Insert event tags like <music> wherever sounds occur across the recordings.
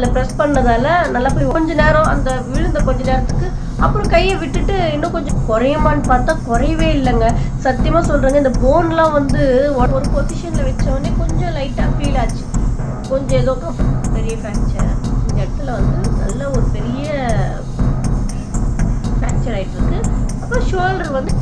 அதில் ப்ரெஸ் பண்ணதால நல்லா போய் கொஞ்ச நேரம் அந்த விழுந்த கொஞ்ச நேரத்துக்கு அப்புறம் கையை விட்டுட்டு இன்னும் கொஞ்சம் குறையுமான்னு பார்த்தா குறையவே இல்லைங்க. சத்தியமாக சொல்கிறேங்க இந்த போன்லாம் வந்து ஒரு- ஒரு பொசிஷனில் வச்சவொடனே கொஞ்சம் லைட்டாக ஃபீல் ஆச்சு. கொஞ்சம் ஏதோ பெரிய ஃப்ராக்சர் இந்த இடத்துல வந்து நல்ல ஒரு பெரிய ஃப்ராக்சர் ஆகிட்டு இருக்கு. அப்புறம் ஷோல்டர் வந்து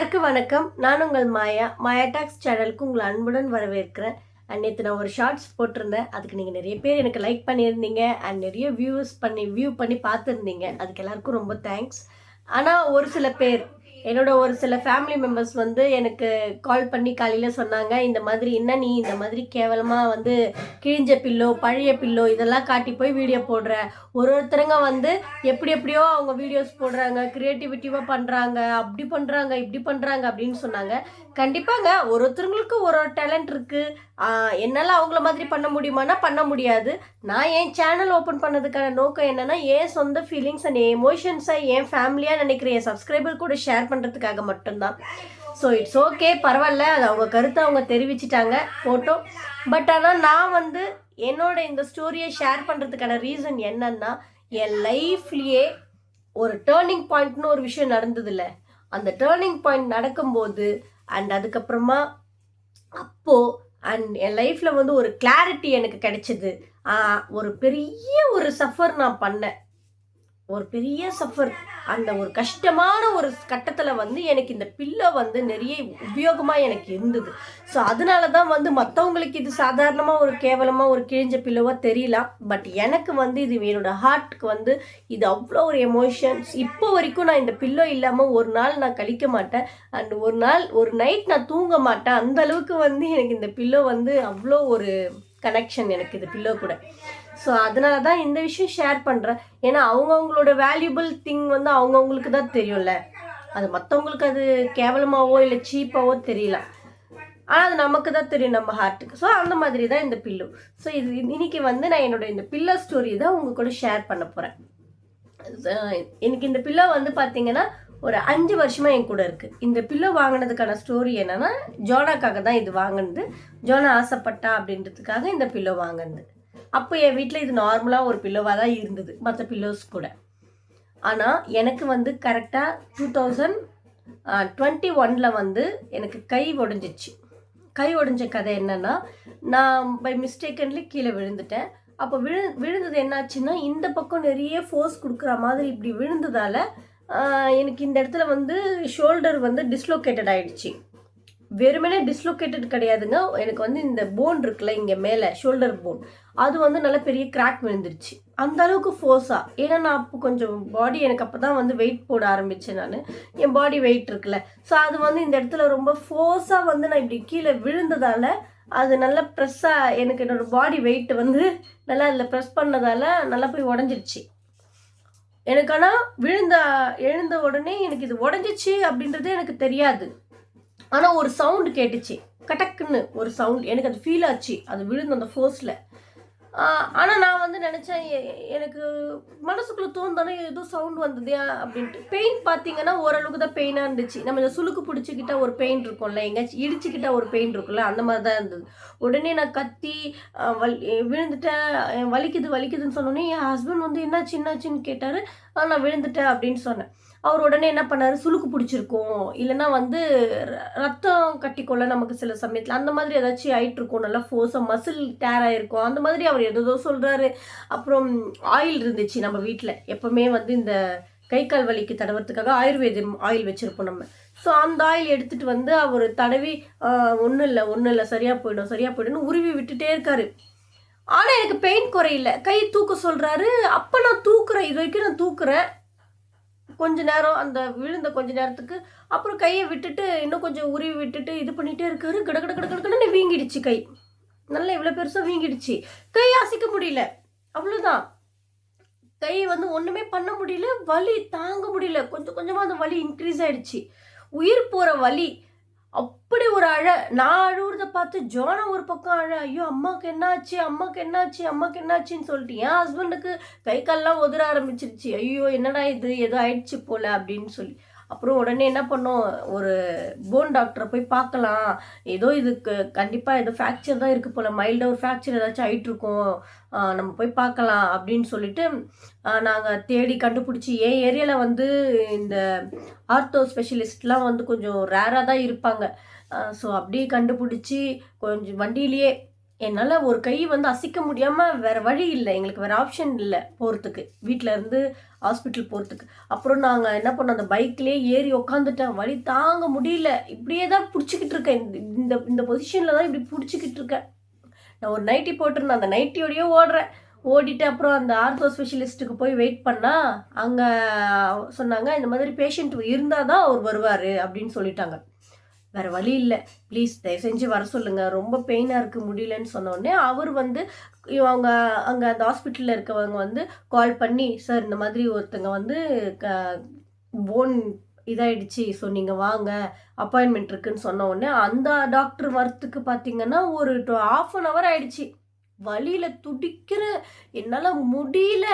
எல்லாருக்கும் வணக்கம். நான் உங்கள் மாயா. மாயா டாக்ஸ் சேனலுக்கு உங்களை அன்புடன் வரவேற்கிறேன். அண்ட் நேற்று நான் ஒரு ஷார்ட்ஸ் போட்டிருந்தேன். அதுக்கு நீங்கள் நிறைய பேர் எனக்கு லைக் பண்ணியிருந்தீங்க. அண்ட் நிறைய வியூஸ் பண்ணி வியூ பண்ணி பார்த்துருந்தீங்க. அதுக்கு எல்லாருக்கும் ரொம்ப தேங்க்ஸ் ஆனால் ஒரு சில பேர் என்னோட ஒரு சில ஃபேமிலி மெம்பர்ஸ் வந்து எனக்கு கால் பண்ணி காலையில் சொன்னாங்க இந்த மாதிரி என்ன நீ? இந்த மாதிரி கேவலமாக வந்து கிழிஞ்ச பில்லோ பழைய பில்லோ இதெல்லாம் காட்டி போய் வீடியோ போடுற. ஒரு ஒருத்தருங்க வந்து எப்படி எப்படியோ அவங்க வீடியோஸ் போடுறாங்க க்ரியேட்டிவிட்டிவாக பண்ணுறாங்க அப்படி பண்ணுறாங்க இப்படி பண்ணுறாங்க அப்படின்னு சொன்னாங்க. கண்டிப்பாங்க ஒரு ஒருத்தருங்களுக்கு ஒரு ஒரு டேலண்ட் இருக்குது என்னால் அவங்கள மாதிரி பண்ண முடியுமானா பண்ண முடியாது. நான் என் சேனல் ஓப்பன் பண்ணதுக்கான நோக்கம் என்னென்னா என் சொந்த ஃபீலிங்ஸ் அண்ட் எமோஷன்ஸை என் ஃபேமிலியாக நினைக்கிற என் சப்ஸ்கிரைபர் கூட ஷேர் பண்ணுறதுக்காக மட்டும்தான். ஸோ இட்ஸ் ஓகே பரவாயில்ல. அது அவங்க கருத்தை அவங்க தெரிவிச்சிட்டாங்க ஃபோட்டோ பட் ஆனால் நான் வந்து என்னோட இந்த ஸ்டோரியை ஷேர் பண்ணுறதுக்கான ரீசன் என்னன்னா என் லைஃப்லேயே ஒரு டேர்னிங் பாயிண்ட்னு ஒரு விஷயம் நடந்ததில்ல. அந்த டேர்னிங் பாயிண்ட் நடக்கும்போது அண்ட் அதுக்கப்புறமா அப்போது அண்ட் என் லைஃப்பில் வந்து ஒரு கிளாரிட்டி எனக்கு கிடைச்சிது. ஒரு பெரிய ஒரு சஃபர் நான் பண்ணேன். ஒரு பெரிய சஃபர் அந்த ஒரு கஷ்டமான ஒரு கட்டத்தில் வந்து எனக்கு இந்த பில்லோ வந்து நிறைய உபயோகமாக எனக்கு இருந்தது. ஸோ அதனால தான் வந்து மற்றவங்களுக்கு இது சாதாரணமாக ஒரு கேவலமாக ஒரு கிழிஞ்ச பில்லோவாக தெரியலாம் பட் எனக்கு வந்து இது என்னோட ஹார்ட்க்கு வந்து இது அவ்வளோ ஒரு எமோஷன்ஸ் இப்போ வரைக்கும் நான் இந்த பில்லோ இல்லாமல் ஒரு நாள் நான் கழிக்க மாட்டேன். அண்ட் ஒரு நாள் ஒரு நைட் நான் தூங்க மாட்டேன். அந்த அளவுக்கு வந்து எனக்கு இந்த பில்லோ வந்து அவ்வளோ ஒரு கனெக்ஷன் எனக்கு இது பில்லோ கூட. ஸோ அதனால தான் இந்த விஷயம் ஷேர் பண்ணுறேன் ஏன்னா அவங்கவுங்களோட வேல்யூபிள் திங் வந்து அவங்கவுங்களுக்கு தான் தெரியும்ல. அது மற்றவங்களுக்கு அது கேவலமாகவோ இல்லை சீப்பாகவோ தெரியல. ஆனால் அது நமக்கு தான் தெரியும் நம்ம ஹார்ட்டுக்கு ஸோ அந்த மாதிரி தான் இந்த பில்லு ஸோ இது இன்னைக்கு வந்து நான் என்னோட இந்த பில்லோ ஸ்டோரி தான் உங்கள் கூட ஷேர் பண்ண போகிறேன் எனக்கு இந்த பில்லோ வந்து பார்த்தீங்கன்னா ஒரு அஞ்சு வருஷமாக என் கூட இருக்குது இந்த பில்லோ வாங்கினதுக்கான ஸ்டோரி என்னென்னா ஜோனாக்காக தான் இது வாங்கினது. ஜோனா ஆசைப்பட்டா அப்படின்றதுக்காக இந்த பில்லோ வாங்கினது. அப்போ என் வீட்டில் இது நார்மலாக ஒரு பில்லோவாக தான் இருந்தது மற்ற பில்லோஸ் கூட. ஆனால் எனக்கு வந்து கரெக்டாக டூ தௌசண்ட் டுவெண்ட்டி ஒனில் வந்து எனக்கு கை உடஞ்சிச்சு கை உடஞ்ச கதை என்னென்னா நான் பை மிஸ்டேக்கன்லி கீழே விழுந்துட்டேன். அப்போ விழு விழுந்தது என்னாச்சுன்னா இந்த பக்கம் நிறைய ஃபோர்ஸ் கொடுக்குற மாதிரி இப்படி விழுந்ததால் எனக்கு இந்த இடத்துல வந்து ஷோல்டர் வந்து டிஸ்லோகேட்டட் ஆகிடுச்சு வெறுமனே டிஸ்லோகேட்டட் கிடையாதுங்க. எனக்கு வந்து இந்த போன் இருக்குல்ல இங்கே மேலே ஷோல்டர் போன் அது வந்து நல்ல பெரிய கிராக் விழுந்துருச்சு. அந்த அளவுக்கு ஃபோர்ஸாக ஏன்னா நான் அப்போ கொஞ்சம் பாடி எனக்கு அப்போ தான் வந்து வெயிட் போட ஆரம்பித்தேன் நான். என் பாடி வெயிட் இருக்குல்ல. ஸோ அது வந்து இந்த இடத்துல ரொம்ப ஃபோர்ஸாக வந்து நான் இப்படி கீழே விழுந்ததால் அது நல்லா ப்ரெஸ்ஸாக எனக்கு என்னோடய பாடி வெயிட் வந்து நல்லா அதில் ப்ரெஸ் பண்ணதால் நல்லா போய் உடஞ்சிருச்சு. எனக்கு ஆனால் விழுந்த எழுந்த உடனே எனக்கு இது உடஞ்சிச்சு அப்படின்றது எனக்கு தெரியாது. ஆனால் ஒரு சவுண்டு கேட்டுச்சு. கட்டக்குன்னு ஒரு சவுண்ட் எனக்கு அது ஃபீல் ஆச்சு. அது விழுந்த அந்த ஃபோர்ஸில் ஆனால் நான் வந்து நினச்சேன் எனக்கு மனசுக்குள்ளே தோணுதானே ஏதோ சவுண்ட் வந்ததே அப்படின்ட்டு. பெயின் பார்த்தீங்கன்னா ஓரளவுக்கு தான் பெயினாக இருந்துச்சு. நம்ம இந்த சுளுக்கு பிடிச்சிக்கிட்டா ஒரு பெயின் இருக்கும்ல எங்கேயாச்சும் இடிச்சுக்கிட்டா ஒரு பெயின் இருக்கும்ல அந்த மாதிரி தான் இருந்தது. உடனே நான் கத்தி வல் வலி விழுந்துட்டேன். வலிக்குது வலிக்குதுன்னு சொன்னோன்னே என் ஹஸ்பண்ட் வந்து என்னாச்சு என்னாச்சுன்னு கேட்டார். நான் விழுந்துட்டேன் அப்படின்னு சொன்னேன். அவர் உடனே என்ன பண்ணார்? சுளுக்கு பிடிச்சிருக்கும். இல்லைன்னா வந்து ர- ரத்தம் கட்டிக்கொள்ள நமக்கு சில சமயத்தில் அந்த மாதிரி ஏதாச்சும் ஆயிட்டு இருக்கும் நல்லா ஃபோர்ஸாக மசில் டேர் ஆகிருக்கும் அந்த மாதிரி அவர் ஏதோ சொல்கிறாரு அப்புறம் ஆயில் இருந்துச்சு நம்ம வீட்டில் எப்போவுமே வந்து இந்த கை கால் வலிக்கு தடவுறதுக்காக ஆயுர்வேதம் ஆயில் வச்சுருப்போம் நம்ம. ஸோ அந்த ஆயில் எடுத்துகிட்டு வந்து அவர் தடவி ஒன்றும் இல்லை ஒன்றும் இல்லை சரியாக போயிடும் சரியாக போயிடும்னு உருவி விட்டுட்டே இருக்காரு. ஆனால் எனக்கு பெயின் குறையில. கை தூக்க சொல்கிறாரு அப்போ நான் தூக்குறேன். இது வரைக்கும் நான் தூக்குறேன். கொஞ்ச நேரம் அந்த விழுந்த கொஞ்ச நேரத்துக்கு அப்புறம் கையை விட்டுட்டு இன்னும் கொஞ்சம் உருவி விட்டுட்டு இது பண்ணிகிட்டே இருக்காரு. கிட கிட கட கடன்னு வீங்கிடுச்சு கை. நல்லா இவ்வளோ பெருசாக வீங்கிடுச்சு. கை அசைக்க முடியல. அவ்வளோதான் கை வந்து ஒன்றுமே பண்ண முடியல. வலி தாங்க முடியல. கொஞ்சம் கொஞ்சமாக அந்த வலி இன்க்ரீஸ் ஆகிடுச்சு உயிர் போகிற வலி. அப்படி ஒரு அழ நான் அழுவுறத பார்த்து ஜோனா ஒரு பக்கம் அழ ஐயோ அம்மாவுக்கு என்னாச்சு அம்மாவுக்கு என்னாச்சு அம்மாவுக்கு என்னாச்சுன்னு சொல்லிட்டு என் ஹஸ்பண்டுக்கு கை கால்லாம் உதற ஆரம்பிச்சிருச்சு. ஐயோ என்னடா இது? ஏதோ ஆயிடுச்சு போல அப்படின்னு சொல்லி. அப்புறம் உடனே என்ன பண்ணோம்? ஒரு போன் டாக்டரை போய் பார்க்கலாம். ஏதோ இதுக்கு கண்டிப்பாக ஏதோ ஃப்ராக்சர் தான் இருக்குது போல். மைல்டாக ஒரு ஃப்ராக்சர் ஏதாச்சும் ஆகிட்டுருக்கும் நம்ம போய் பார்க்கலாம் அப்படின்னு சொல்லிட்டு நாங்கள் தேடி கண்டுபிடிச்சி என் ஏரியாவில் வந்து இந்த ஆர்த்தோ ஸ்பெஷலிஸ்ட்லாம் வந்து கொஞ்சம் ரேராக தான் இருப்பாங்க. ஸோ அப்படியே கண்டுபிடிச்சி கொஞ்சம் வண்டியிலேயே என்னால் ஒரு கை வந்து அசைக்க முடியாமல் வேறு வழி இல்லை. எங்களுக்கு வேறு ஆப்ஷன் இல்லை போகிறதுக்கு வீட்டில் இருந்து ஹாஸ்பிட்டல் போகிறதுக்கு அப்புறம் நாங்கள் என்ன பண்ணோம்? அந்த பைக்லேயே ஏறி உக்காந்துட்டேன். வழி தாங்க முடியல. இப்படியே தான் பிடிச்சிக்கிட்டு இருக்கேன். இந்த- இந்த இந்த பொசிஷனில் தான் இப்படி பிடிச்சிக்கிட்டு இருக்கேன். நான் ஒரு நைட்டி போட்டிருந்தேன். அந்த நைட்டியோடயே ஓடுறேன். ஓடிட்டு அப்புறம் அந்த ஆர்த்தோ ஸ்பெஷலிஸ்ட்டுக்கு போய் வெயிட் பண்ணால் அங்கே சொன்னாங்க இந்த மாதிரி பேஷண்ட் இருந்தால் தான் அவர் வருவார் அப்படின்னு சொல்லிட்டாங்க. வேறு வழி இல்லை. ப்ளீஸ் தயவு செஞ்சு வர சொல்லுங்கள் ரொம்ப பெயினாக இருக்குது முடியலன்னு சொன்னோடனே அவர் வந்து அவங்க அங்கே அந்த ஹாஸ்பிட்டலில் இருக்கவங்க வந்து கால் பண்ணி சார் இந்த மாதிரி ஒருத்தங்க வந்து க போன் இதாயிடுச்சு. ஸோ நீங்கள் வாங்க. அப்பாயின்மெண்ட் இருக்குன்னு சொன்ன உடனே அந்த டாக்டர் வரத்துக்கு பார்த்தீங்கன்னா ஒரு ஆஃப் அன் ஹவர் ஆயிடுச்சு. வலியில் துடிக்கிற என்னால் முடியல.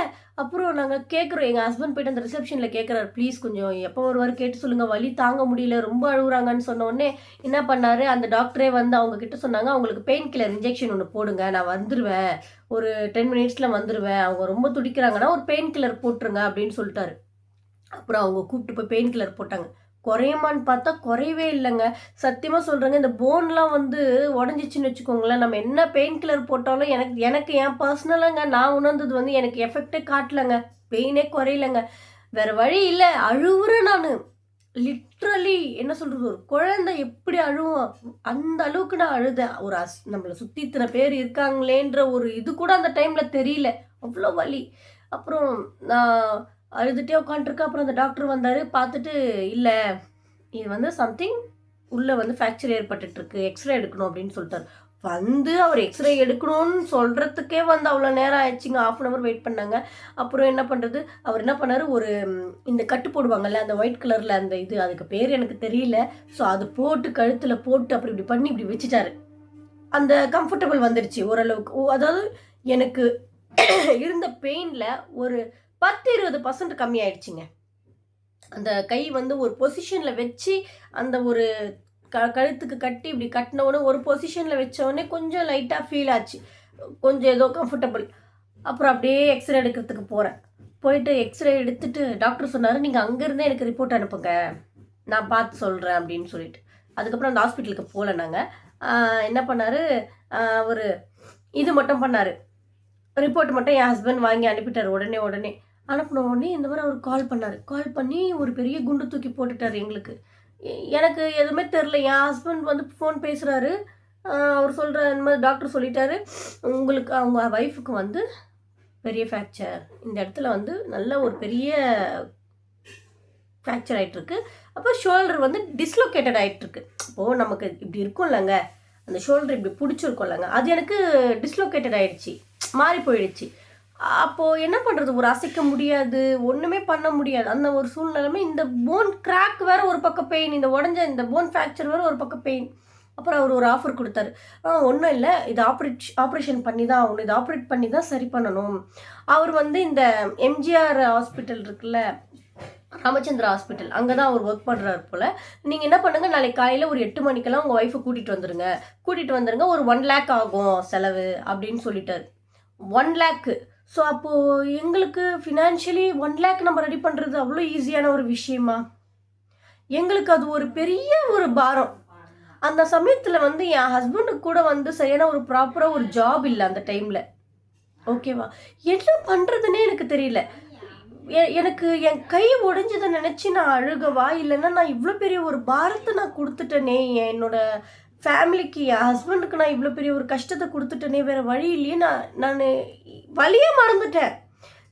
அப்புறம் நாங்கள் கேட்குறோம் எங்கள் ஹஸ்பண்ட் போயிட்டு அந்த ரிசப்ஷனில் கேட்குறாரு ப்ளீஸ் கொஞ்சம் எப்போ வருவார் கேட்டு சொல்லுங்கள் வலி தாங்க முடியல ரொம்ப அழுகுறாங்கன்னு சொன்னோடனே என்ன பண்ணார் அந்த டாக்டரே வந்து அவங்க கிட்ட சொன்னாங்க அவங்களுக்கு பெயின் கில்லர் இன்ஜெக்ஷன் ஒன்று போடுங்க நான் வந்துடுவேன் ஒரு டென் மினிட்ஸில் வந்துடுவேன் அவங்க ரொம்ப துடிக்கிறாங்கன்னா ஒரு பெயின் கில்லர் போட்டுருங்க அப்படின்னு சொல்லிட்டாரு. அப்புறம் அவங்க கூப்பிட்டு போய் பெயின் கில்லர் போட்டாங்க. குறையுமான்னு பார்த்தா குறையவே இல்லைங்க. சத்தியமாக சொல்கிறேங்க இந்த போன்லாம் வந்து உடஞ்சிச்சின்னு வச்சுக்கோங்களேன். நம்ம என்ன பெயின் கில்லர் போட்டாலும் எனக்கு எனக்கு என் பர்சனலாங்க நான் உணர்ந்தது வந்து எனக்கு எஃபெக்டே காட்டலைங்க. பெயினே குறையிலங்க. வேறு வழி இல்லை அழுவுறேன் நான். லிட்ரலி என்ன சொல்கிறது ஒரு குழந்தை எப்படி அழுவோம்? அந்த அளவுக்கு நான் அழுதேன். ஒரு அஸ் நம்மளை சுற்றி இத்தனை பேர் இருக்காங்களேன்ற ஒரு இது கூட அந்த டைமில் தெரியல. அவ்வளோ வலி. அப்புறம் நான் அழுதுகிட்டே உட்காந்துருக்கேன் அப்புறம் அந்த டாக்டர் வந்தார். பார்த்துட்டு இல்லை இது வந்து சம்திங் உள்ளே வந்து ஃப்ராக்சர் ஏற்பட்டுருக்கு எக்ஸ்ரே எடுக்கணும் அப்படின்னு சொல்லிட்டாரு. வந்து அவர் எக்ஸ்ரே எடுக்கணும்னு சொல்கிறதுக்கே வந்து அவ்வளோ நேரம் ஆயிடுச்சுங்க. ஆஃப் அன் ஹவர் வெயிட் பண்ணாங்க. அப்புறம் என்ன பண்ணுறது அவர் என்ன பண்ணார்? ஒரு இந்த கட்டு போடுவாங்கல்ல அந்த ஒயிட் கலரில் அந்த இது அதுக்கு பேர் எனக்கு தெரியல. ஸோ அது போட்டு கழுத்தில் போட்டு அப்படி இப்படி பண்ணி இப்படி வச்சுட்டாரு. அந்த கம்ஃபர்டபுள் வந்துடுச்சு ஓரளவுக்கு. அதாவது எனக்கு <coughs> இருந்த பெயினில் ஒரு பத்து இருபது பர்சன்ட் கம்மி ஆயிடுச்சுங்க அந்த கை வந்து ஒரு பொசிஷனில் வச்சு அந்த ஒரு க கழுத்துக்கு கட்டி இப்படி கட்டினவுடனே ஒரு பொசிஷனில் வச்சவுடனே கொஞ்சம் லைட்டாக ஃபீல் ஆச்சு. கொஞ்சம் ஏதோ கம்ஃபர்டபுள் அப்புறம் அப்படியே எக்ஸ்ரே எடுக்கிறதுக்கு போகிறேன் போயிட்டு எக்ஸ்ரே எடுத்துட்டு டாக்டர் சொன்னார் நீங்கள் அங்கேருந்தே எனக்கு ரிப்போர்ட் அனுப்புங்க. நான் பார்த்து சொல்கிறேன் அப்படின்னு சொல்லிட்டு. அதுக்கப்புறம் அந்த ஹாஸ்பிட்டலுக்கு போகல நாங்கள் என்ன பண்ணார்? ஒரு இது மட்டும் பண்ணார். ரிப்போர்ட் மட்டும் என் ஹஸ்பண்ட் வாங்கி அனுப்பிட்டார் உடனே உடனே. அனுப்பின உடனே இந்த மாதிரி அவர் கால் பண்ணார். கால் பண்ணி ஒரு பெரிய குண்டு தூக்கி போட்டுட்டார் எங்களுக்கு. எனக்கு எதுவுமே தெரில என் ஹஸ்பண்ட் வந்து ஃபோன் பேசுகிறாரு அவர் சொல்கிற இந்த மாதிரி டாக்டர் சொல்லிட்டாரு. உங்களுக்கு அவங்க ஒய்ஃபுக்கு வந்து பெரிய ஃப்ராக்சர் இந்த இடத்துல வந்து நல்ல ஒரு பெரிய ஃப்ராக்சர் ஆகிட்டுருக்கு அப்போ ஷோல்டர் வந்து டிஸ்லொகேட்டட் ஆகிட்டுருக்கு இப்போது நமக்கு இப்படி இருக்கும்லங்க. அந்த ஷோல்டர் இப்படி பிடிச்சிருக்கோம்லங்க. அது எனக்கு டிஸ்லொகேட்டட் ஆகிடுச்சி மாறி போயிடுச்சு. அப்போது என்ன பண்ணுறது ஒரு அசைக்க முடியாது ஒன்றுமே பண்ண முடியாது. அந்த ஒரு சூழ்நிலைமை இந்த போன் கிராக் வேற ஒரு பக்கம் பெயின் இந்த உடஞ்ச இந்த போன் ஃப்ராக்சர் வேற ஒரு பக்கம் பெயின் அப்புறம் அவர் ஒரு ஆஃபர் கொடுத்தாரு. ஒன்றும் இல்லை. இது ஆப்ரேட் ஆப்ரேஷன் பண்ணி தான் ஆகணும். இது ஆப்ரேட் பண்ணி தான் சரி பண்ணணும். அவர் வந்து இந்த எம்ஜிஆர் ஹாஸ்பிட்டல் இருக்குல்ல ராமச்சந்திரா ஹாஸ்பிட்டல் அங்கே தான் அவர் ஒர்க் பண்ணுறாரு போல். நீங்கள் என்ன பண்ணுங்கள் நாளைக்கு காலையில் ஒரு எட்டு மணிக்கெல்லாம் உங்கள் ஒய்ஃபை கூட்டிகிட்டு வந்துடுங்க கூட்டிகிட்டு வந்துடுங்க ஒரு ஒன் லேக் ஆகும் செலவு அப்படின்னு சொல்லிட்டாரு. ஒன் லேக்கு ஸோ அப்போது எங்களுக்கு ஃபினான்ஷியலி ஒன் லேக் நம்ம ரெடி பண்ணுறது அவ்வளோ ஈஸியான ஒரு விஷயமா? எங்களுக்கு அது ஒரு பெரிய ஒரு பாரம். அந்த சமயத்தில் வந்து என் ஹஸ்பண்டுக்கு கூட வந்து சரியான ஒரு ப்ராப்பராக ஒரு ஜாப் இல்லை அந்த டைமில் ஓகேவா என்ன பண்ணுறதுனே எனக்கு தெரியல. எ- எனக்கு என் கை உடைஞ்சதை நினச்சி நான் அழுகவா? இல்லைன்னா நான் இவ்வளோ பெரிய ஒரு பாரத்தை நான் கொடுத்துட்டேனே என்னோட ஃபேமிலிக்கு என் ஹஸ்பண்டுக்கு நான் இவ்வளோ பெரிய ஒரு கஷ்டத்தை கொடுத்துட்டேனே வேறு வழி இல்லையே. நான் நான் வழியே மறந்துட்டேன்.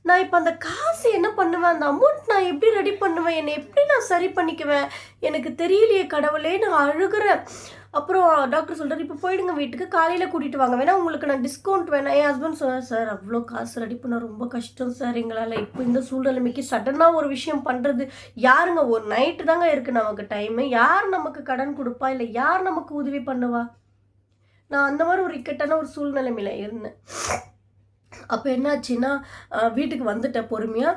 நான் இப்போ அந்த காசு என்ன பண்ணுவேன்? அந்த அமௌண்ட் நான் எப்படி ரெடி பண்ணுவேன்? என்னை எப்படி நான் சரி பண்ணிக்குவேன்? எனக்கு தெரியலையே கடவுளே நான் அழுகிறேன். அப்புறம் டாக்டர் சொல்கிறார் இப்போ போயிடுங்க வீட்டுக்கு காலையில் கூட்டிகிட்டு வாங்க. வேணா உங்களுக்கு நான் டிஸ்கவுண்ட் வேணாம் என் ஹஸ்பண்ட் சொன்னார் சார் அவ்வளோ காசு ரெடி பண்ண ரொம்ப கஷ்டம் சார் எங்களால். இப்போ இந்த சூழ்நிலைமைக்கு சடனாக ஒரு விஷயம் பண்ணுறது யாருங்க? ஒரு நைட்டு தாங்க இருக்குது நமக்கு டைமு யார் நமக்கு கடன் கொடுப்பா? இல்லை யார் நமக்கு உதவி பண்ணுவா? நான் அந்த மாதிரி ஒரு இக்கட்டான ஒரு சூழ்நிலைமையில் இருந்தேன். அப்போ என்னாச்சுன்னா வீட்டுக்கு வந்துட்டேன் பொறுமையாக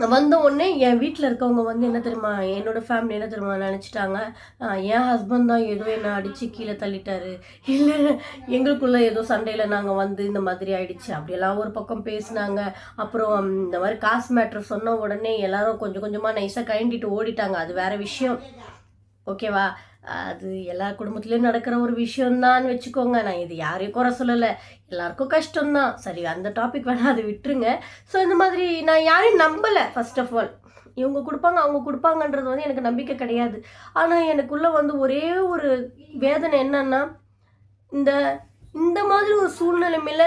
வந்த உடனே என் வீட்டில் இருக்கவங்க வந்து என்ன தெரியுமா என்னோட ஃபேமிலி என்ன தெரியுமா நினச்சிட்டாங்க என் ஹஸ்பண்ட் தான் ஏதோ என்னை அடித்து கீழே தள்ளிட்டாரு. இல்லை எங்களுக்குள்ளே ஏதோ சண்டையில் நாங்கள் வந்து இந்த மாதிரி ஆயிடுச்சு. அப்படியெல்லாம் ஒரு பக்கம் பேசினாங்க. அப்புறம் இந்த மாதிரி காசு மேட்ரு சொன்ன உடனே எல்லாரும் கொஞ்சம் கொஞ்சமாக நைஸாக கழண்டிட்டு ஓடிட்டாங்க. அது வேற விஷயம். ஓகேவா? அது எல்லா குடும்பத்துலேயும் நடக்கிற ஒரு விஷயம்தான் வச்சுக்கோங்க. நான் இது யாரையும் குறை சொல்லலை. எல்லாருக்கும் கஷ்டம்தான். சரி அந்த டாபிக் வேணால் அதை விட்டுருங்க. ஸோ இந்த மாதிரி நான் யாரையும் நம்பலை ஃபர்ஸ்ட் ஆஃப் ஆல் இவங்க கொடுப்பாங்க அவங்க கொடுப்பாங்கன்றது வந்து எனக்கு நம்பிக்கை கிடையாது. ஆனால் எனக்குள்ளே வந்து ஒரே ஒரு வேதனை என்னன்னா இந்த இந்த மாதிரி ஒரு சூழ்நிலைமையில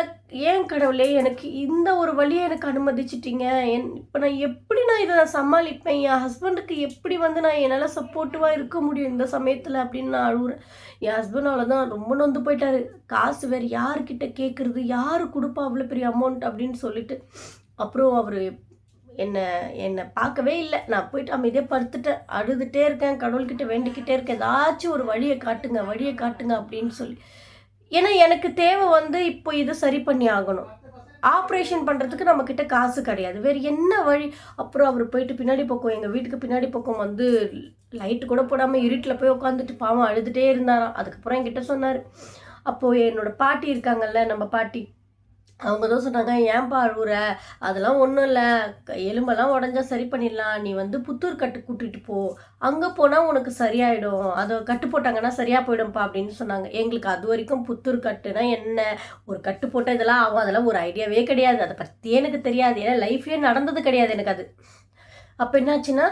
ஏன் கடவுளே எனக்கு இந்த ஒரு வழியை எனக்கு அனுமதிச்சிட்டிங்க? என் இப்போ நான் எப்படி நான் இதை நான் சமாளிப்பேன்? என் ஹஸ்பண்டுக்கு எப்படி வந்து நான் என்னால் சப்போர்ட்டிவாக இருக்க முடியும் இந்த சமயத்தில் அப்படின்னு நான் அழுகுறேன் என் ஹஸ்பண்ட் தான் ரொம்ப நொந்து போயிட்டாரு. காசு வேறு யாருக்கிட்ட கேட்குறது யார் கொடுப்பா அவ்வளோ பெரிய அமௌண்ட் அப்படின்னு சொல்லிட்டு. அப்புறம் அவர் என்னை என்னை பார்க்கவே இல்லை. நான் போயிட்டு அமைதியாக படுத்துட்டேன். அழுதுகிட்டே இருக்கேன். கடவுள்கிட்ட வேண்டிக்கிட்டே இருக்கேன். ஏதாச்சும் ஒரு வழியை காட்டுங்க வழியை காட்டுங்க அப்படின்னு சொல்லி. ஏன்னா எனக்கு தேவை வந்து இப்போ இது சரி பண்ணி ஆகணும். ஆப்ரேஷன் பண்ணுறதுக்கு நம்மக்கிட்ட காசு கிடையாது. வேறு என்ன வழி? அப்புறம் அவர் போயிட்டு பின்னாடி பக்கம் எங்கள் வீட்டுக்கு பின்னாடி பக்கம் வந்து லைட்டு கூட போடாமல் இருட்டில் போய் உட்காந்துட்டு பாவம் அழுதுகிட்டே இருந்தாராம். அதுக்கப்புறம் என்கிட்ட சொன்னார். அப்போது என்னோடய பாட்டி இருக்காங்கல்ல நம்ம பாட்டி அவங்க தான் சொன்னாங்க ஏன்பா அழுகுற அதெல்லாம் ஒன்றும் இல்லை. எலும்பெல்லாம் உடஞ்சா சரி பண்ணிடலாம். நீ வந்து புத்தூர் கட்டு கூட்டிகிட்டு போ. அங்கே போனால் உனக்கு சரியாயிடும். அதை கட்டு போட்டாங்கன்னா சரியாக போயிடும்ப்பா அப்படின்னு சொன்னாங்க. எங்களுக்கு அது வரைக்கும் புத்தூர் கட்டுனா என்ன? ஒரு கட்டு போட்டால் இதெல்லாம் ஆகும். அதெல்லாம் ஒரு ஐடியாவே கிடையாது. அதை பற்றியே எனக்கு தெரியாது. ஏன்னா லைஃப்லேயே நடந்தது கிடையாது எனக்கு அது. அப்போ என்னாச்சுன்னா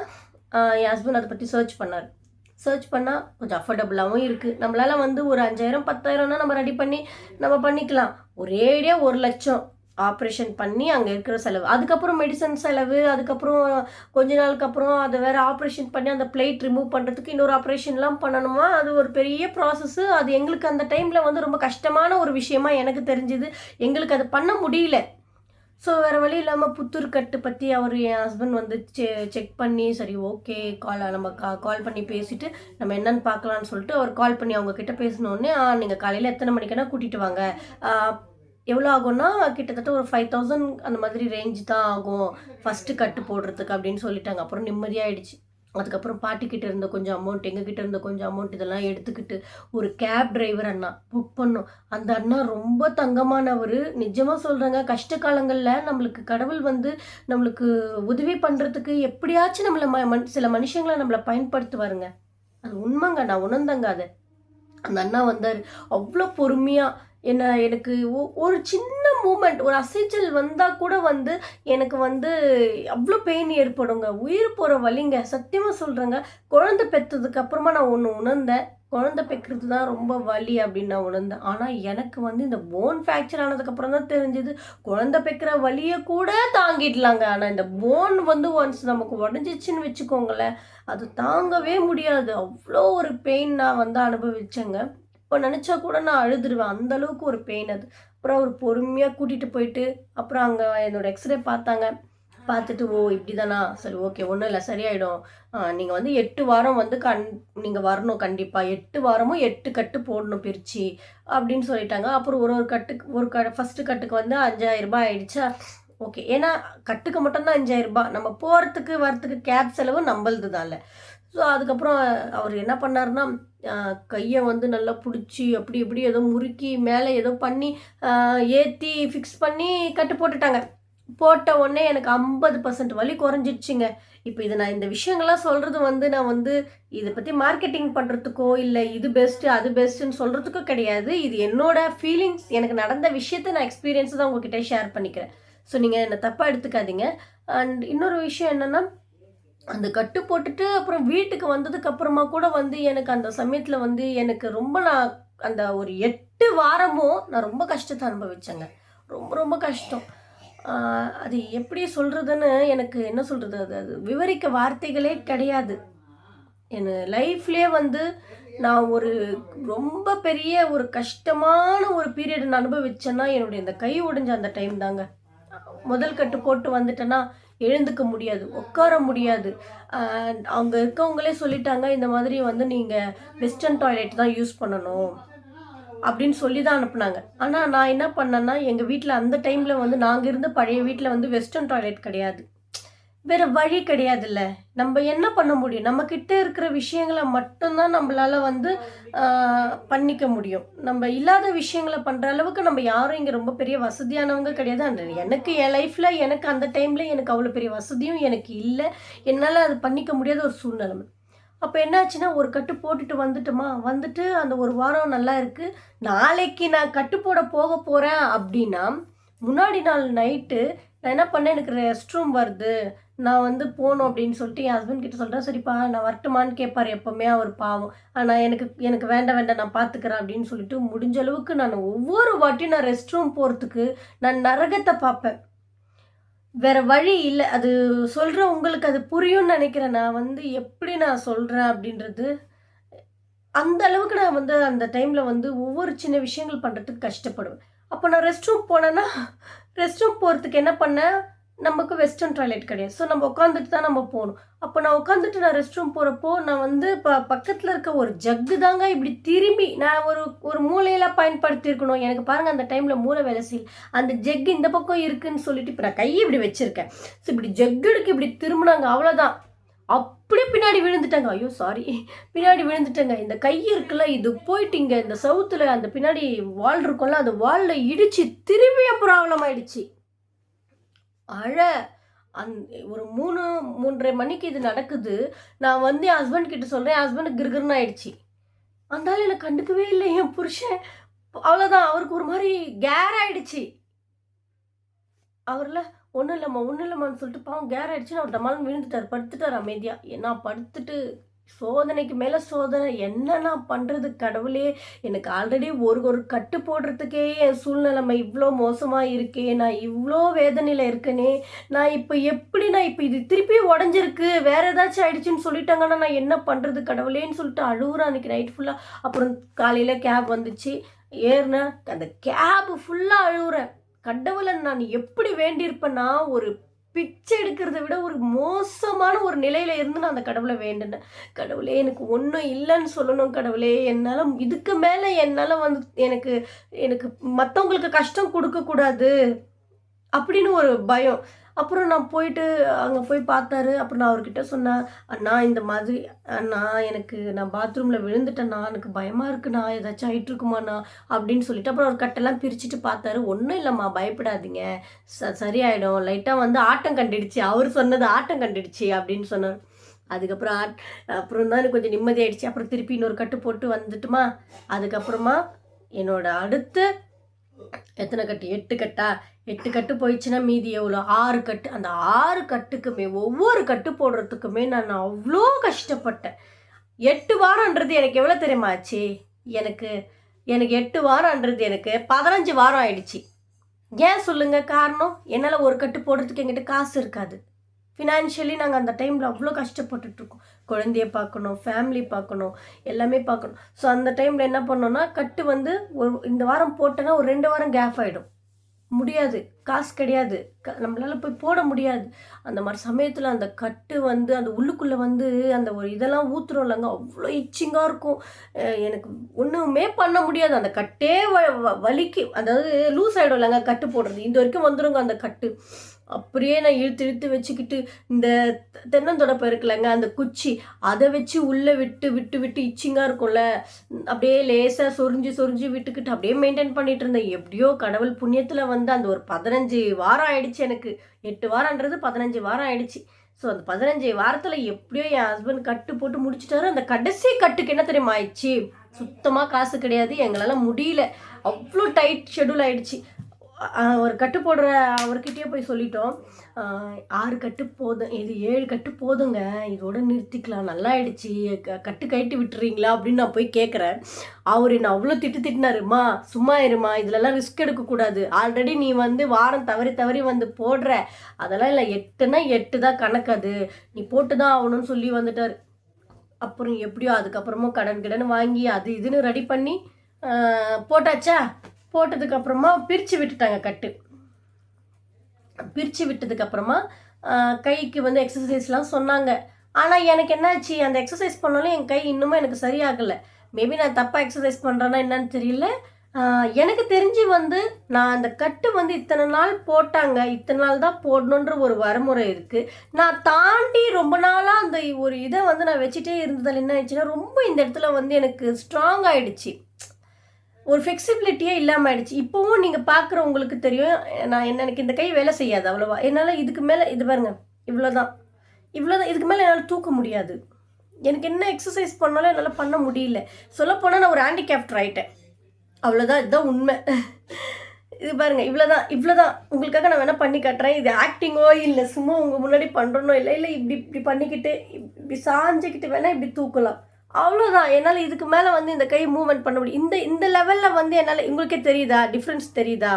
என் ஹஸ்பண்ட் அதை பற்றி சர்ச் பண்ணார். சர்ச் பண்ணால் கொஞ்சம் அஃபோர்டபுளாகவும் இருக்குது நம்மளால் வந்து ஒரு அஞ்சாயிரம் பத்தாயிரம்னா நம்ம ரெடி பண்ணி நம்ம பண்ணிக்கலாம். ஒரேடியாக ஒரு லட்சம். ஆப்ரேஷன் பண்ணி அங்கே இருக்கிற செலவு. அதுக்கப்புறம் மெடிசன் செலவு அதுக்கப்புறம் கொஞ்ச நாளுக்கு அப்புறம் அதை வேறு ஆப்ரேஷன் பண்ணி அந்த பிளேட் ரிமூவ் பண்ணுறதுக்கு இன்னொரு ஆப்ரேஷன்லாம் பண்ணணுமா? அது ஒரு பெரிய ப்ராசஸ்ஸு அது எங்களுக்கு அந்த டைமில் வந்து ரொம்ப கஷ்டமான ஒரு விஷயமா எனக்கு தெரிஞ்சுது. எங்களுக்கு அது பண்ண முடியல. ஸோ வேறு வழி இல்லாமல் புத்தூர் கட்டு பற்றி அவர் என் ஹஸ்பண்ட் வந்து செ செக் பண்ணி சரி ஓகே கால் நம்ம கா கால் பண்ணி பேசிவிட்டு நம்ம என்னென்னு பார்க்கலான்னு சொல்லிட்டு அவர் கால் பண்ணி அவங்கக்கிட்ட பேசினோடனே நீங்கள் காலையில் எத்தனை மணிக்குன்னா கூட்டிகிட்டு வாங்க. எவ்வளோ ஆகும்னா கிட்டத்தட்ட ஒரு ஃபைவ் தௌசண்ட் அந்த மாதிரி ரேஞ்ச் தான் ஆகும். ஃபஸ்ட்டு கட்டு போடுறதுக்கு அப்படின்னு சொல்லிட்டாங்க. அப்புறம் நிம்மதியாகிடுச்சு அதுக்கப்புறம் பாட்டிக்கிட்ட இருந்த கொஞ்சம் அமௌண்ட் எங்ககிட்ட இருந்த கொஞ்சம் அமௌண்ட் இதெல்லாம் எடுத்துக்கிட்டு ஒரு கேப் டிரைவர் அண்ணா புக் பண்ணோம். அந்த அண்ணா ரொம்ப தங்கமானவர். நிஜமாக சொல்கிறேங்க கஷ்ட காலங்களில் நம்மளுக்கு கடவுள் வந்து நம்மளுக்கு உதவி பண்ணுறதுக்கு எப்படியாச்சும் நம்மளை ம மன் சில மனுஷங்களை நம்மளை பயன்படுத்துவாருங்க. அது உண்மைங்க நான் உணர்ந்தங்க அதை. அந்த அண்ணா வந்தார் அவ்வளோ பொறுமையாக என்ன எனக்கு ஒ- ஒரு சின்ன மூமெண்ட் ஒரு அசைச்சல் வந்தால் கூட வந்து எனக்கு வந்து அவ்வளோ பெயின் ஏற்படுங்க. உயிர் போகிற வலிங்க சத்தியமாக சொல்கிறேங்க குழந்தை பெற்றதுக்கு அப்புறமா நான் ஒன்று உணர்ந்தேன். குழந்தை பெக்கிறது தான் ரொம்ப வலி அப்படின்னு நான் உணர்ந்தேன். ஆனால் எனக்கு வந்து இந்த போன் ஃப்ராக்சர் ஆனதுக்கப்புறம் தான் தெரிஞ்சது. குழந்தை பெக்கிற வலியை கூட தாங்கிடலாங்க. ஆனால் இந்த போன் வந்து ஒன்ஸ் நமக்கு உடஞ்சிச்சின்னு வச்சுக்கோங்களேன் அது தாங்கவே முடியாது. அவ்வளோ ஒரு பெயின் நான் வந்து அனுபவிச்சேங்க. இப்போ நினச்சா கூட நான் அழுதுருவேன். அந்த அளவுக்கு ஒரு பெயின் அது. அப்புறம் அவர் பொறுமையாக கூட்டிகிட்டு போயிட்டு அப்புறம் அங்கே என்னோட எக்ஸ்ரே பார்த்தாங்க. பார்த்துட்டு ஓ இப்படி தானா சரி ஓகே ஒன்றும் இல்லை சரியாயிடும். நீங்கள் வந்து எட்டு வாரம் வந்து கண் நீங்கள் வரணும் கண்டிப்பாக எட்டு வாரமும் எட்டு கட்டு போடணும் பிரித்து அப்படின்னு சொல்லிட்டாங்க. அப்புறம் ஒரு ஒரு கட்டுக்கு ஒரு க ஃபஸ்ட்டு கட்டுக்கு வந்து அஞ்சாயிரம் ரூபாய் ஆயிடுச்சா. ஓகே ஏன்னா கட்டுக்கு மட்டும்தான் அஞ்சாயிரம் ரூபாய். நம்ம போகிறதுக்கு வரத்துக்கு கேப் செலவு நம்மளது தான் ஸோ அதுக்கப்புறம் அவர் என்ன பண்ணாருன்னா கையை வந்து நல்லா பிடிச்சி அப்படி இப்படி ஏதோ முறுக்கி மேலே ஏதோ பண்ணி ஏற்றி ஃபிக்ஸ் பண்ணி கட்டு போட்டுட்டாங்க. போட்ட உடனே எனக்கு ஐம்பது பர்சன்ட் வலி குறைஞ்சிடுச்சுங்க இப்போ இது நான் இந்த விஷயங்கள்லாம் சொல்கிறது வந்து நான் வந்து இதை பற்றி மார்க்கெட்டிங் பண்ணுறதுக்கோ இல்லை இது பெஸ்ட்டு அது பெஸ்ட்டுன்னு சொல்கிறதுக்கோ கிடையாது. இது என்னோட ஃபீலிங்ஸ் எனக்கு நடந்த விஷயத்தை நான் எக்ஸ்பீரியன்ஸ் தான் உங்ககிட்ட ஷேர் பண்ணிக்கிறேன். ஸோ நீங்கள் என்னை தப்பாக எடுத்துக்காதீங்க. அண்ட் இன்னொரு விஷயம் என்னென்னா அந்த கட்டு போட்டுட்டு அப்புறம் வீட்டுக்கு வந்ததுக்கு அப்புறமா கூட வந்து எனக்கு அந்த சமயத்தில் வந்து எனக்கு ரொம்ப நான் அந்த ஒரு எட்டு வாரமும் நான் ரொம்ப கஷ்டத்தை அனுபவிச்சேங்க. ரொம்ப ரொம்ப கஷ்டம். அது எப்படி சொல்கிறதுன்னு எனக்கு என்ன சொல்கிறது அது அது விவரிக்க வார்த்தைகளே கிடையாது. என் லைஃப்லேயே வந்து நான் ஒரு ரொம்ப பெரிய ஒரு கஷ்டமான ஒரு பீரியட் நான் அனுபவிச்சேன்னா என்னுடைய இந்த கை உடைஞ்ச அந்த டைம் தாங்க. முதல் கட்டு போட்டு வந்துட்டேன்னா எழுந்துக்க முடியாது உட்கார முடியாது. அங்கே இருக்கவங்களே சொல்லிட்டாங்க இந்த மாதிரி வந்து நீங்கள் வெஸ்டர்ன் டாய்லெட் தான் யூஸ் பண்ணணும் அப்படின்னு சொல்லி தான் அனுப்புனாங்க. ஆனால் நான் என்ன பண்ணேன்னா எங்கள் வீட்டில் அந்த டைமில் வந்து நாங்கள் இருந்த பழைய வீட்டில் வந்து வெஸ்டர்ன் டாய்லெட் கிடையாது. வேற வழி கிடையாதுல்ல. நம்ம என்ன பண்ண முடியும்? நம்ம கிட்ட இருக்கிற விஷயங்களை மட்டும்தான் நம்மளால வந்து பண்ணிக்க முடியும். நம்ம இல்லாத விஷயங்களை பண்ற அளவுக்கு நம்ம யாரும் இங்க ரொம்ப பெரிய வசதியானவங்க கிடையாது. அந்த எனக்கு என் லைஃப்ல எனக்கு அந்த டைம்ல எனக்கு அவ்வளோ பெரிய வசதியும் எனக்கு இல்லை. என்னால் அது பண்ணிக்க முடியாத ஒரு சூழ்நிலைமை அப்போ என்னாச்சுன்னா ஒரு கட்டு போட்டுட்டு வந்துட்டுமா? வந்துட்டு அந்த ஒரு வாரம் நல்லா இருக்கு. நாளைக்கு நான் கட்டு போட போக போறேன் அப்படின்னா முன்னாடி நாள் நைட்டு நான் என்ன பண்ணேன்? எனக்கு ரெஸ்ட் ரூம் வருது. நான் வந்து போகணும் அப்படின்னு சொல்லிட்டு என் ஹஸ்பண்ட் கிட்ட சொல்கிறேன் சரிப்பா நான் வரட்டுமான்னு கேட்பார் எப்போவுமே அவர் பாவம். ஆனால் எனக்கு எனக்கு வேண்டாம் வேண்டாம் நான் பார்த்துக்கிறேன் அப்படின்னு சொல்லிட்டு முடிஞ்ச அளவுக்கு நான் ஒவ்வொரு வாட்டியும் நான் ரெஸ்ட் ரூம் போகிறதுக்கு நான் நரகத்தை பார்ப்பேன். வேற வழி இல்லை. அது சொல்கிற உங்களுக்கு அது புரியும்னு நினைக்கிறேன். நான் வந்து எப்படி நான் சொல்கிறேன் அப்படின்றது அந்த அளவுக்கு நான் வந்து அந்த டைமில் வந்து ஒவ்வொரு சின்ன விஷயங்கள் பண்ணுறதுக்கு கஷ்டப்படுவேன். அப்போ நான் ரெஸ்ட் ரூம் போனேன்னா ரெஸ்ட் ரூம் போகிறதுக்கு என்ன பண்ணேன் நமக்கு வெஸ்டர்ன் டாய்லெட் கிடையாது. ஸோ நம்ம உட்காந்துட்டு தான் நம்ம போகணும். அப்போ நான் உட்காந்துட்டு நான் ரெஸ்ட் ரூம் போகிறப்போ நான் வந்து இப்போ பக்கத்தில் இருக்க ஒரு ஜக்கு தாங்க இப்படி திரும்பி நான் ஒரு ஒரு மூலையில் பயன்படுத்தியிருக்கணும். எனக்கு பாருங்கள் அந்த டைமில் மூளை வேலை செய்யல. அந்த ஜக்கு இந்த பக்கம் இருக்குதுன்னு சொல்லிட்டு இப்போ நான் கையை இப்படி வச்சுருக்கேன். ஸோ இப்படி ஜக்குடுக்கு இப்படி திரும்பினாங்க. அவ்வளோதான் அப் அப்படியே பின்னாடி விழுந்துட்டாங்க. ஐயோ சாரி பின்னாடி விழுந்துட்டேங்க. இந்த கை இருக்குல்ல இது போயிட்டு இந்த சவுத்தில் அந்த பின்னாடி வால் இருக்கும்ல அந்த வாலில் இடிச்சு திரும்பியும் ப்ராப்ளம் ஆயிடுச்சு. அழ அந் ஒரு மூணு மூன்றரை மணிக்கு இது நடக்குது. நான் வந்து என் ஹஸ்பண்ட் கிட்ட சொல்கிறேன் என் ஹஸ்பண்ட் கிருகிருன்னு ஆயிடுச்சு. அந்தாலும் என்னை கண்டுக்கவே இல்லை என் புருஷன். அவ்வளோதான் அவருக்கு ஒரு மாதிரி கேர் ஆயிடுச்சு. அவரில் ஒன்றும் இல்லைம்மா ஒன்றும் இல்லைம்மான்னு சொல்லிட்டு பாவம் கேர் ஆகிடுச்சு அவர் டமாலும் விழுந்துட்டார். படுத்துட்டார் அமைதியாக நான் படுத்துட்டு சோதனைக்கு மேலே சோதனை. என்ன நான் பண்ணுறது கடவுளே? எனக்கு ஆல்ரெடி ஒரு ஒரு கட்டு போடுறதுக்கே என் சூழ்நிலைமை இவ்வளோ மோசமாக இருக்கே. நான் இவ்வளோ வேதனையில் இருக்கேனே. நான் இப்போ எப்படி நான் இப்போ இது திருப்பி உடஞ்சிருக்கு? வேறு ஏதாச்சும் ஆயிடுச்சுன்னு சொல்லிட்டாங்கன்னா நான் என்ன பண்ணுறது கடவுளேன்னு சொல்லிட்டு அழுகுறேன் அன்றைக்கி நைட் ஃபுல்லாக அப்புறம் காலையில் கேப் வந்துச்சு. ஏறினேன். அந்த கேப் ஃபுல்லாக அழுகுறேன் கடவுளை நான் எப்படி வேண்டியிருப்பேன்னா ஒரு பிச்சை எடுக்கிறத விட ஒரு மோசமான ஒரு நிலையில இருந்து நான் அந்த கடவுளை வேண்டினேன். கடவுளே எனக்கு ஒன்றும் இல்லைன்னு சொல்லணும் கடவுளே. என்னால் இதுக்கு மேலே என்னால் வந்து எனக்கு எனக்கு மற்றவங்களுக்கு கஷ்டம் கொடுக்கக்கூடாது அப்படின்னு ஒரு பயம். அப்புறம் நான் போயிட்டு அங்கே போய் பார்த்தாரு. அப்புறம் நான் அவர்கிட்ட சொன்னேன் அண்ணா இந்த மாதிரி அண்ணா எனக்கு நான் பாத்ரூமில் விழுந்துட்டேண்ணா எனக்கு பயமாக இருக்குண்ணா ஏதாச்சும் ஆயிட்டுருக்குமாண்ணா அப்படின்னு சொல்லிட்டு அப்புறம் அவர் கட்டெல்லாம் பிரிச்சுட்டு பார்த்தாரு. ஒன்றும் இல்லைம்மா பயப்படாதீங்க. ச சரியாயிடும். லைட்டாக வந்து ஆட்டம் கண்டுடுச்சு. அவர் சொன்னது ஆட்டம் கண்டுடுச்சு அப்படின்னு சொன்னார். அதுக்கப்புறம் ஆட் அப்புறம் தான் எனக்கு கொஞ்சம் நிம்மதியாயிடுச்சு. அப்புறம் திருப்பி இன்னொரு கட்டு போட்டு வந்துட்டுமா? அதுக்கப்புறமா என்னோட அடுத்த எத்தனை கட்டு? எட்டு கட்டா? எட்டு கட்டு போயிடுச்சுன்னா மீதி எவ்வளோ? ஆறு கட்டு. அந்த ஆறு கட்டுக்குமே ஒவ்வொரு கட்டு போடுறதுக்குமே நான் அவ்வளோ கஷ்டப்பட்டேன். எட்டு வாரம்ன்றது எனக்கு எவ்வளோ தெரியுமா ஆச்சு? எனக்கு எனக்கு எட்டு வாரம்ன்றது எனக்கு பதினஞ்சு வாரம் ஆயிடுச்சு. ஏன் சொல்லுங்கள் காரணம்? என்னால் ஒரு கட்டு போடுறதுக்கு எங்கிட்ட காசு இருக்காது. ஃபினான்ஷியலி நாங்கள் அந்த டைமில் அவ்வளோ கஷ்டப்பட்டுட்ருக்கோம். குழந்தைய பார்க்கணும் ஃபேமிலி பார்க்கணும் எல்லாமே பார்க்கணும். ஸோ அந்த டைமில் என்ன பண்ணோன்னா கட்டு வந்து ஒரு இந்த வாரம் போட்டேன்னா ஒரு ரெண்டு வாரம் கேப் ஆகிடும் முடியாது. காசு கிடையாது. க நம்மளால் போய் போட முடியாது. அந்த மாதிரி சமயத்தில் அந்த கட்டு வந்து அந்த உள்ளுக்குள்ளே வந்து அந்த ஒரு இதெல்லாம் ஊற்றுறோம் இல்லைங்க அவ்வளோ இச்சிங்காக இருக்கும். எனக்கு ஒன்றுமே பண்ண முடியாது. அந்த கட்டே வ வ- வலிக்கு. அதாவது லூஸ் ஆகிடும் இல்லைங்க கட்டு போடுறது. இந்த வரைக்கும் வந்துடுங்க அந்த கட்டு. அப்படியே நான் இழுத்து இழுத்து வச்சுக்கிட்டு இந்த தென்னந்தொடப்பை இருக்குல்லங்க அந்த குச்சி அதை வச்சு உள்ளே விட்டு விட்டு விட்டு இச்சிங்காக இருக்கும்ல அப்படியே லேசாக சொரிஞ்சு சொரிஞ்சு விட்டுக்கிட்டு அப்படியே மெயின்டைன் பண்ணிட்டு இருந்தேன். எப்படியோ கடவுள் புண்ணியத்தில் வந்து அந்த ஒரு பதினஞ்சு வாரம் ஆயிடுச்சு எனக்கு. எட்டு வாரம்ன்றது பதினஞ்சு வாரம் ஆயிடுச்சு. ஸோ அந்த பதினஞ்சு வாரத்தில் எப்படியோ என் ஹஸ்பண்ட் கட்டு போட்டு முடிச்சிட்டாரு. அந்த கடைசி கட்டுக்கு என்ன தெரியுமா ஆயிடுச்சு? சுத்தமாக காசு கிடையாது. எங்களால் முடியல. அவ்வளோ டைட் ஷெடியூல் ஆயிடுச்சு. ஒரு கட்டு போடுற அவர்கிட்டயே போய் சொல்லிட்டோம். ஆறு கட்டு போதும் இது ஏழு கட்டு போதுங்க இதோட நிறுத்திக்கலாம். நல்லா ஆயிடுச்சு. க- கட்டு கட்டி விட்டுறீங்களா அப்படின்னு நான் போய் கேட்குறேன் அவர் என்ன அவ்வளோ திட்டு திட்டினாருமா? சும்மா இருமா இதிலெல்லாம் ரிஸ்க் எடுக்கக்கூடாது. ஆல்ரெடி நீ வந்து வாரம் தவறி தவறி வந்து போடுற. அதெல்லாம் இல்லை எட்டுனா எட்டு தான் கணக்கு அது. நீ போட்டு தான் ஆகணும்னு சொல்லி வந்துட்டார். அப்புறம் எப்படியோ அதுக்கப்புறமும் கடன் கடன் வாங்கி அது இதுன்னு ரெடி பண்ணி போட்டாச்சா? போட்டதுக்கப்புறமா பிரித்து விட்டுட்டாங்க கட்டு. பிரித்து விட்டதுக்கப்புறமா கைக்கு வந்து எக்ஸசைஸ்லாம் சொன்னாங்க. ஆனால் எனக்கு என்னாச்சு? அந்த எக்ஸசைஸ் பண்ணாலும் என் கை இன்னுமே எனக்கு சரியாகலை. மேபி நான் தப்பாக எக்ஸசைஸ் பண்ணுறேன்னா என்னன்னு தெரியல. எனக்கு தெரிஞ்சு வந்து நான் அந்த கட்டு வந்து இத்தனை நாள் போட்டாங்க. இத்தனை நாள் தான் போடணுன்ற ஒரு வரமுறை இருக்குது நான் தாண்டி ரொம்ப நாளாக அந்த ஒரு இதை வந்து நான் வச்சுட்டே இருந்ததால் என்ன ஆயிடுச்சுன்னா ரொம்ப இந்த இடத்துல வந்து எனக்கு ஸ்ட்ராங் ஆகிடுச்சு ஒரு ஃப்ளெக்சிபிலிட்டியே இல்லாமல் ஆயிடுச்சு. இப்போவும் நீங்கள் பார்க்குற உங்களுக்கு தெரியும் நான் என்ன எனக்கு இந்த கை வேலை செய்யாது அவ்வளோவா. என்னால் இதுக்கு மேலே இது பாருங்க இவ்வளோதான் இவ்வளோதான் இதுக்கு மேலே என்னால் தூக்க முடியாது. எனக்கு என்ன எக்ஸசைஸ் பண்ணாலும் என்னால் பண்ண முடியல. சொல்லப்போனால் நான் ஒரு ஹேண்டிகேப்டர் ஆகிட்டேன் அவ்வளோதான் இதுதான் உண்மை. இது பாருங்கள் இவ்வளோதான் இவ்வளோதான் உங்களுக்காக நான் வேணால் பண்ணி காட்டுறேன். இது ஆக்டிங்கோ இல்லை சும்மா உங்கள் முன்னாடி பண்ணுறனோ இல்லை இல்லை இப்படி இப்படி பண்ணிக்கிட்டு இப்படி சாஞ்சிக்கிட்டு வேணால் இப்படி தூக்கலாம். அவ்வளோதான் என்னால் இதுக்கு மேலே வந்து இந்த கை மூவ்மெண்ட் பண்ண முடியும் இந்த இந்த லெவலில் வந்து என்னால் உங்களுக்கே தெரியுதா? டிஃப்ரென்ஸ் தெரியுதா?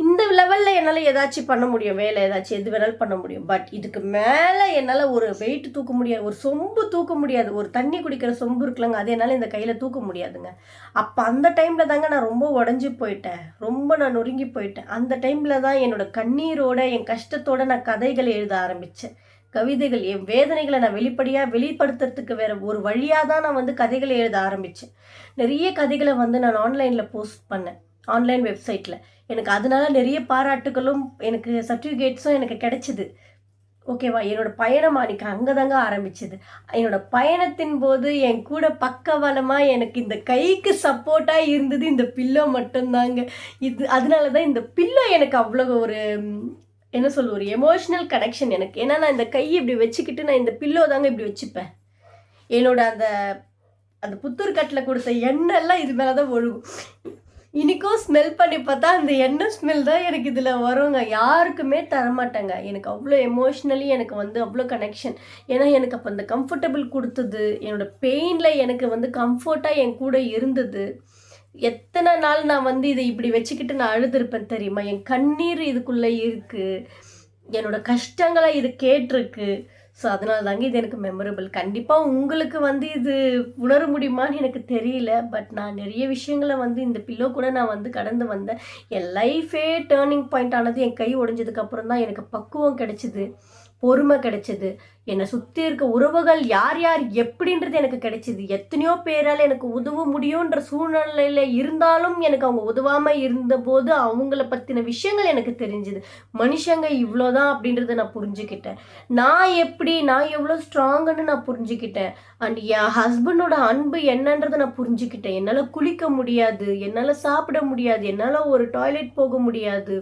இந்த லெவலில் என்னால் ஏதாச்சும் பண்ண முடியும். வேலை ஏதாச்சும் எது வேணாலும் பண்ண முடியும். பட் இதுக்கு மேலே என்னால் ஒரு வெயிட் தூக்க முடியாது. ஒரு சொம்பு தூக்க முடியாது. ஒரு தண்ணி குடிக்கிற சொம்பு இருக்குல்லங்க அது என்னால் இந்த கையில் தூக்க முடியாதுங்க. அப்போ அந்த டைமில் தாங்க நான் ரொம்ப உடஞ்சி போயிட்டேன். ரொம்ப நான் நொறுங்கி போயிட்டேன். அந்த டைமில் தான் என்னோட கண்ணீரோட என் கஷ்டத்தோட நான் கதைகளை எழுத ஆரம்பித்தேன் கவிதைகள் என் வேதனைகளை நான் வெளிப்படையாக வெளிப்படுத்துறதுக்கு வேற ஒரு வழியாக தான் நான் வந்து கதைகளை எழுத ஆரம்பித்தேன் நிறைய கதைகளை வந்து நான் ஆன்லைனில் போஸ்ட் பண்ணேன். ஆன்லைன் வெப்சைட்டில் எனக்கு அதனால நிறைய பாராட்டுகளும் எனக்கு சர்டிஃபிகேட்ஸும் எனக்கு கிடைச்சிது. ஓகேவா? என்னோட பயணம் அன்றைக்கி அங்கே தாங்க ஆரம்பிச்சது. என்னோடய பயணத்தின் போது என் கூட பக்கவலமாக எனக்கு இந்த கைக்கு சப்போர்ட்டாக இருந்தது இந்த பில்லோ மட்டும்தாங்க. இது அதனால தான் இந்த பில்லோ எனக்கு அவ்வளோ ஒரு என்ன சொல்ல ஒரு எமோஷ்னல் கனெக்ஷன் எனக்கு. ஏன்னா நான் இந்த கையை இப்படி வச்சுக்கிட்டு நான் இந்த பில்லோ தாங்க இப்படி வச்சுப்பேன். என்னோட அந்த அந்த புத்தூர் கட்டில் கொடுத்த எண்ணெய் எல்லாம் இது மேலே தான் ஒழுகும். இன்றைக்கும் ஸ்மெல் பண்ணி பார்த்தா அந்த எண்ணெய் ஸ்மெல் தான் எனக்கு இதில் வருங்க. யாருக்குமே தரமாட்டேங்க. எனக்கு அவ்வளோ எமோஷ்னலி எனக்கு வந்து அவ்வளோ கனெக்ஷன் ஏன்னா எனக்கு அப்போ அந்த கம்ஃபர்டபுள் கொடுத்தது என்னோட பெயினில் எனக்கு வந்து கம்ஃபர்ட்டாக என் கூட இருந்தது. எத்தனை நாள் நான் வந்து இதை இப்படி வச்சுக்கிட்டு நான் அழுதுருப்பேன் தெரியுமா? என் கண்ணீர் இதுக்குள்ளே இருக்குது என்னோட கஷ்டங்களை இது கேட்டிருக்கு. ஸோ அதனால தாங்க இது எனக்கு மெமரபிள் கண்டிப்பாக உங்களுக்கு வந்து இது உணர முடியுமான்னு எனக்கு தெரியல. பட் நான் நிறைய விஷயங்களை வந்து இந்த பில்லோ கூட நான் வந்து கடந்து வந்தேன். என் லைஃபே டேர்னிங் பாயிண்ட் ஆனது என் கை உடஞ்சதுக்கப்புறம் தான் எனக்கு பக்குவம் கிடைச்சிது. பொறுமை கிடைச்சிது. என்னை சுற்றி இருக்க உறவுகள் யார் யார் எப்படின்றது எனக்கு கிடைச்சிது. எத்தனையோ பேரால் எனக்கு உதவ முடியுன்ற சூழ்நிலையில் இருந்தாலும் எனக்கு அவங்க உதவாமல் இருந்தபோது அவங்கள பற்றின விஷயங்கள் எனக்கு தெரிஞ்சுது. மனுஷங்க இவ்வளோதான் அப்படின்றத நான் புரிஞ்சுக்கிட்டேன். நான் எப்படி நான் எவ்வளோ ஸ்ட்ராங்குன்னு நான் புரிஞ்சுக்கிட்டேன். அண்ட் என் ஹஸ்பண்டோட அன்பு என்னன்றதை நான் புரிஞ்சுக்கிட்டேன். என்னால் குளிக்க முடியாது என்னால் சாப்பிட முடியாது என்னால் ஒரு டாய்லெட் போக முடியாது.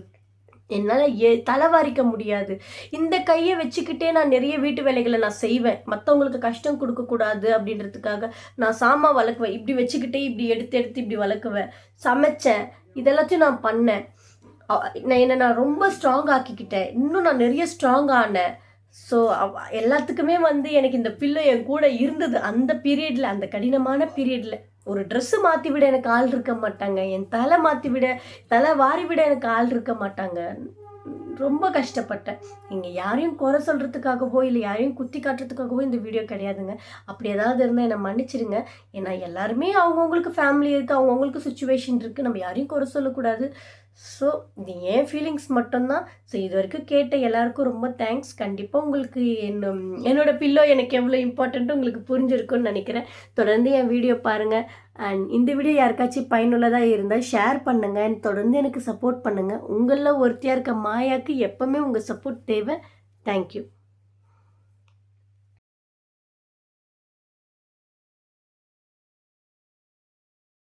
என்னால் ஏ தலைவாரிக்க முடியாது. இந்த கையை வச்சுக்கிட்டே நான் நிறைய வீட்டு வேலைகளை நான் செய்வேன். மற்றவங்களுக்கு கஷ்டம் கொடுக்கக்கூடாது அப்படின்றதுக்காக நான் சாமான் வளர்க்குவேன். இப்படி வச்சுக்கிட்டே இப்படி எடுத்து எடுத்து இப்படி வளர்க்குவேன். சமைச்சேன். இதெல்லாத்தையும் நான் பண்ணேன். நான் என்னை நான் ரொம்ப ஸ்ட்ராங் ஆக்கிக்கிட்டேன். இன்னும் நான் நிறைய ஸ்ட்ராங் ஆனேன். ஸோ எல்லாத்துக்குமே வந்து எனக்கு இந்த பிள்ளை என் கூட இருந்தது. அந்த பீரியடில் அந்த கடினமான பீரியடில் ஒரு ட்ரெஸ்ஸு மாற்றி விட எனக்கு ஆள் இருக்க மாட்டாங்க. என் தலை மாற்றி விட தலை வாரி விட எனக்கு ஆள் இருக்க மாட்டாங்க. ரொம்ப கஷ்டப்பட்டேன். நீங்கள் யாரையும் குறை சொல்கிறதுக்காகவோ இல்லை யாரையும் குத்தி காட்டுறதுக்காகவோ இந்த வீடியோ கிடையாதுங்க. அப்படி ஏதாவது இருந்தால் என்னை மன்னிச்சிடுங்க ஏன்னா எல்லாருமே அவங்கவுங்களுக்கு ஃபேமிலி இருக்குது அவங்கவுங்களுக்கு சுச்சுவேஷன் இருக்குது நம்ம யாரையும் குறை சொல்லக்கூடாது. ஸோ இது என் ஃபீலிங்ஸ் மட்டும்தான். ஸோ இது வரைக்கும் கேட்ட எல்லாருக்கும் ரொம்ப தேங்க்ஸ் கண்டிப்பாக உங்களுக்கு என்ன என்னோடய பில்லோ எனக்கு எவ்வளோ இம்பார்ட்டண்ட்டு உங்களுக்கு புரிஞ்சிருக்கும்னு நினைக்கிறேன். தொடர்ந்து என் வீடியோ பாருங்கள் அண்ட் இந்த வீடியோ யாருக்காச்சும் பயனுள்ளதாக இருந்தால் ஷேர் பண்ணுங்கள் அண்ட் தொடர்ந்து எனக்கு சப்போர்ட் பண்ணுங்கள் உங்களில் ஒருத்தியாக இருக்க மாயாக்கு எப்போவுமே உங்கள் சப்போர்ட் தேவை. தேங்க்யூ